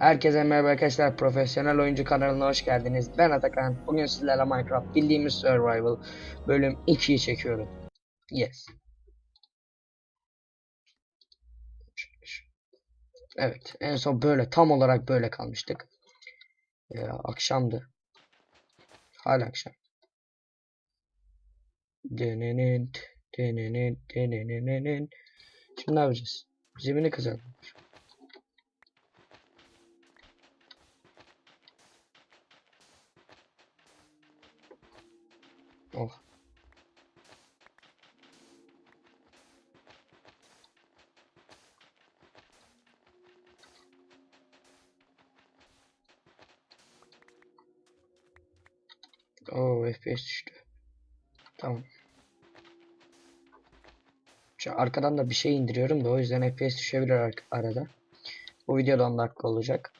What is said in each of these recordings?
Herkese merhaba arkadaşlar. Profesyonel Oyuncu kanalına hoş geldiniz. Ben Atakan. Bugün sizlerle Minecraft bildiğimiz Survival bölüm 2'yi çekiyorum. Yes. Evet. En son böyle tam olarak böyle kalmıştık. Ee, akşamdı. Hala akşam. Denenent, denenent, denenent. Şimdi ne yapacağız? Zemini kazalım. Oh. Oo FPS düştü. Tamam. Şu arkadan da bir şey indiriyorum da o yüzden FPS düşebilir ar- arada. Bu videoda 10 dakika olacak.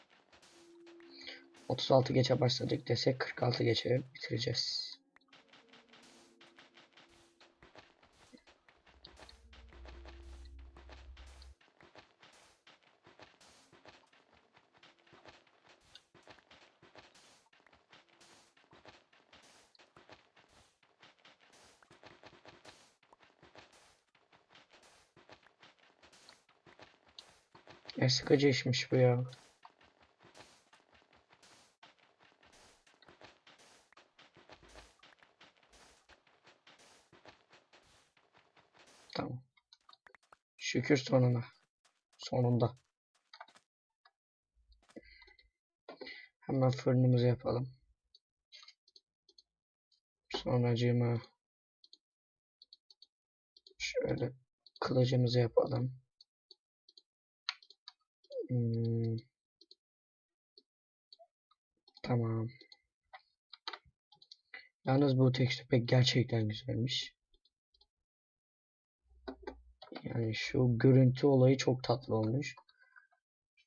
36 geçe başladık desek 46 geçe bitireceğiz. Ne sıkıcı işmiş bu ya. Tamam. Şükür sonuna. Sonunda. Hemen fırınımızı yapalım. Sonracığıma şöyle kılıcımızı yapalım. Hmm. Tamam. Yalnız bu tekstür pek gerçekten güzelmiş. Yani şu görüntü olayı çok tatlı olmuş.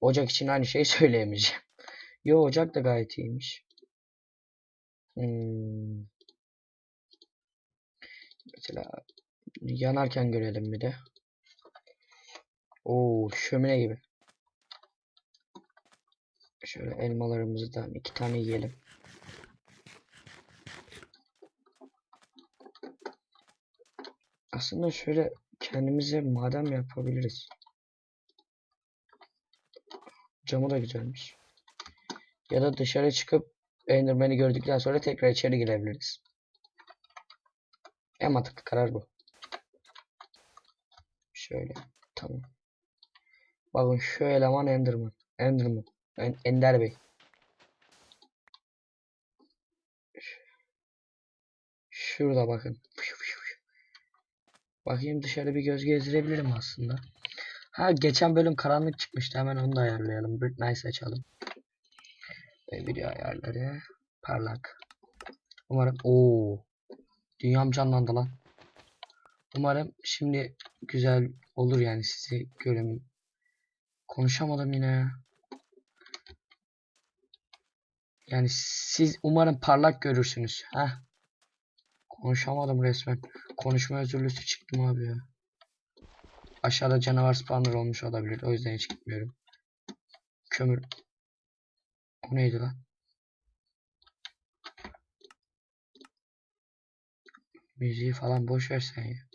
Ocak için aynı şeyi söyleyemeyeceğim. Yo ocak da gayet iyiymiş. Hmm. Mesela yanarken görelim bir de. Oo şömine gibi. Şöyle elmalarımızdan iki tane yiyelim. Aslında şöyle kendimize maden yapabiliriz. Camı da güzelmiş. Ya da dışarı çıkıp Enderman'i gördükten sonra tekrar içeri girebiliriz. En mantıklı karar bu. Şöyle. Tamam. Bakın şu eleman Enderman. Enderman. En Ender Bey. Şurada bakın. Bakayım dışarı bir göz gezdirebilirim aslında. Ha geçen bölüm karanlık çıkmıştı. Hemen onu da ayarlayalım. Brightness açalım. Ve video ayarları. Parlak. Umarım. Oo. Dünyam canlandı lan. Umarım şimdi güzel olur yani sizi görün. Konuşamadım yine ya. Yani siz umarım parlak görürsünüz. Heh. Konuşamadım resmen. Konuşma özürlüsü çıktım abi ya. Aşağıda canavar spawner olmuş olabilir. O yüzden hiç gitmiyorum. Kömür. O neydi lan? Müziği falan boş ver sen ya.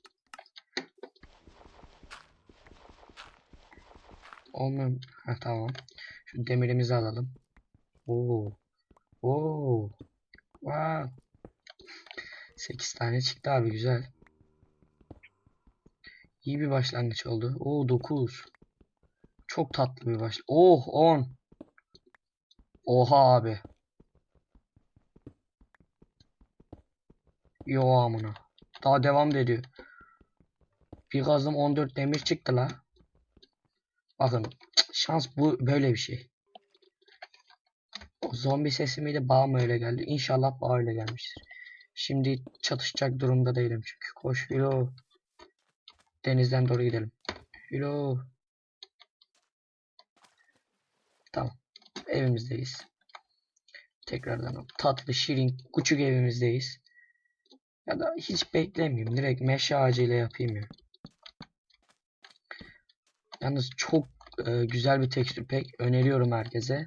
Olmuyor. Ha tamam. Şu demirimizi alalım. Oo. Oo. Wow. 8 tane çıktı abi güzel. İyi bir başlangıç oldu. Oo 9. Çok tatlı bir baş. Oh 10. Oha abi. Yo amına. Daha devam da ediyor. Bir gazım 14 demir çıktı la. Bakın şans bu böyle bir şey. Zombi sesi miydi bağ mı öyle geldi? İnşallah bağ öyle gelmiştir. Şimdi çatışacak durumda değilim çünkü. Koş Hilo. Denizden doğru gidelim. Hilo. Tamam. Evimizdeyiz. Tekrardan tatlı şirin küçük evimizdeyiz. Ya da hiç beklemeyeyim. Direkt meşe ağacıyla yapayım ya. Yalnız çok e, güzel bir tekstür pack öneriyorum herkese.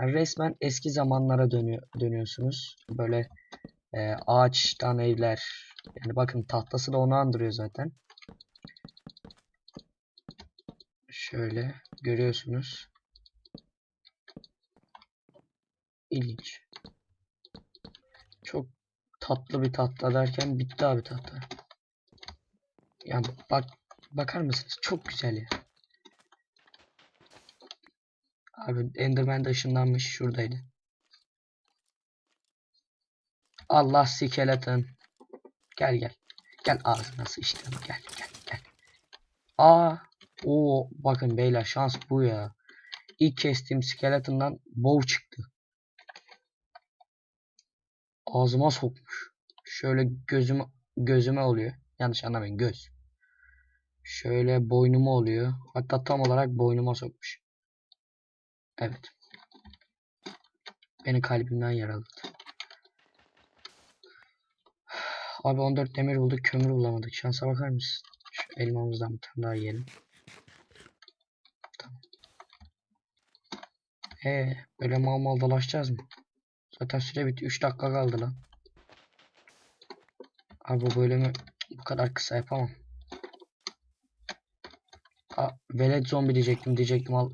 Yani resmen eski zamanlara dönüyor, dönüyorsunuz. Böyle e, ağaçtan evler. Yani bakın tahtası da onu andırıyor zaten. Şöyle görüyorsunuz. İlginç. Çok tatlı bir tatlı derken bitti abi tatlı. Yani bak bakar mısınız? Çok güzel ya. Abi Enderman de ışınlanmış şuradaydı. Allah skeleton. Gel gel. Gel ağzına sıçtım. Gel gel gel. Aa, o bakın beyler şans bu ya. İlk kestiğim skeletondan bow çıktı. Ağzıma sokmuş. Şöyle gözüme gözüme oluyor. Yanlış anlamayın göz. Şöyle boynuma oluyor. Hatta tam olarak boynuma sokmuş. Evet. Beni kalbimden yaraladı. Abi 14 demir bulduk. Kömür bulamadık. Şansa bakar mısın? Şu elmamızdan bir tane daha yiyelim. Tamam. Ee, böyle mal mal dolaşacağız mı? Zaten süre bitti. 3 dakika kaldı lan. Abi bu bölümü bu kadar kısa yapamam. Aa, velet zombi diyecektim diyecektim al.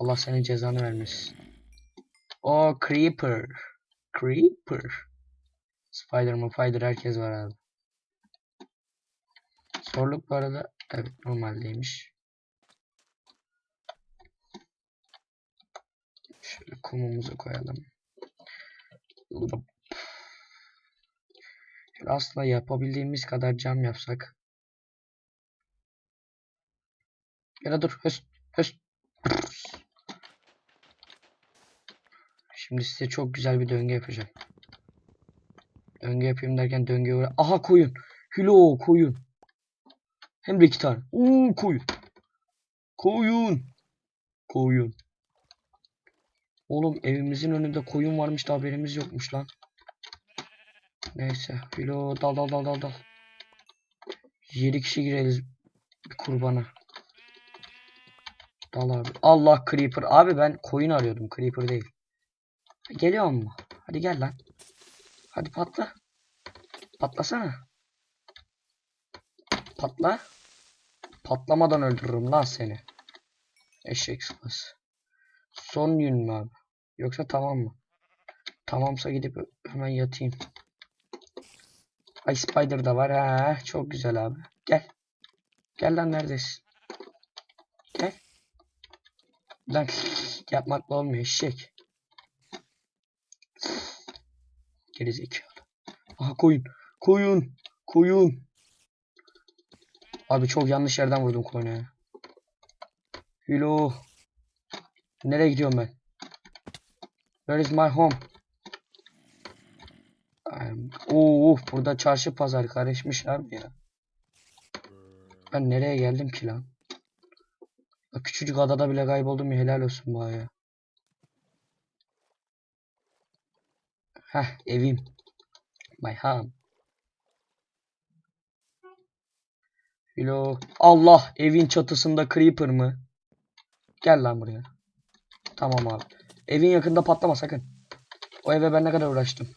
Allah senin cezanı vermesin. O Creeper. Creeper. Spider-Man, Spider herkes var abi. Zorluk bu arada evet normaldeymiş. Şöyle kumumuzu koyalım. Şöyle aslında yapabildiğimiz kadar cam yapsak. Ya da dur. Höst. Höst. Şimdi size çok güzel bir döngü yapacağım. Döngü yapayım derken döngüye uğra... Aha koyun. Hilo koyun. Hem de iki tane. Oo koyun. Koyun. Koyun. Oğlum evimizin önünde koyun varmış da haberimiz yokmuş lan. Neyse. Hilo dal dal dal dal dal. 7 kişi gireriz bir kurbana. Dal abi. Allah creeper. Abi ben koyun arıyordum. Creeper değil. Geliyor mu? Hadi gel lan. Hadi patla. Patlasana. Patla. Patlamadan öldürürüm lan seni. Eşek sıpası. Son gün mü abi? Yoksa tamam mı? Tamamsa gidip hemen yatayım. Ay spider da var ha. Çok güzel abi. Gel. Gel lan neredesin? Gel. Lan yapmakla olmuyor eşek. Gerizekalı. Aha koyun. Koyun. Koyun. Abi çok yanlış yerden vurdum koyunu ya. Hello. Nereye gidiyorum ben? Where is my home? Oo, burada çarşı pazar karışmış abi ya. Ben nereye geldim ki lan? Küçücük adada bile kayboldum ya helal olsun bana ya. Heh evim. My home. Hello. Allah evin çatısında creeper mı? Gel lan buraya. Tamam abi. Evin yakında patlama sakın. O eve ben ne kadar uğraştım.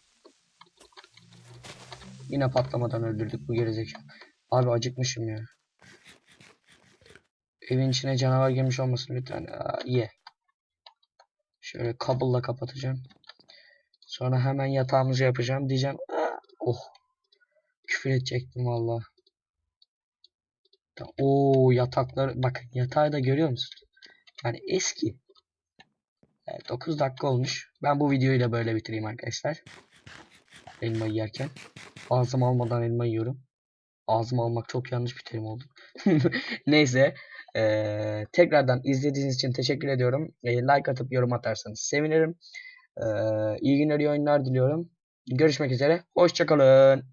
Yine patlamadan öldürdük bu gerizekalı. Abi acıkmışım ya. Evin içine canavar girmiş olmasın tane. Aa, ye. Şöyle kabılla kapatacağım. Sonra hemen yatağımızı yapacağım. Diyeceğim. Aa, oh. Küfür edecektim valla. Oo yataklar. Bakın yatağı da görüyor musun? Yani eski. Evet, 9 dakika olmuş. Ben bu videoyu da böyle bitireyim arkadaşlar. Elma yerken. Ağzım almadan elma yiyorum. Ağzım almak çok yanlış bir terim oldu. Neyse. Ee, tekrardan izlediğiniz için teşekkür ediyorum. Ee, like atıp yorum atarsanız sevinirim. Ee, iyi günler, iyi oyunlar diliyorum. Görüşmek üzere. Hoşçakalın.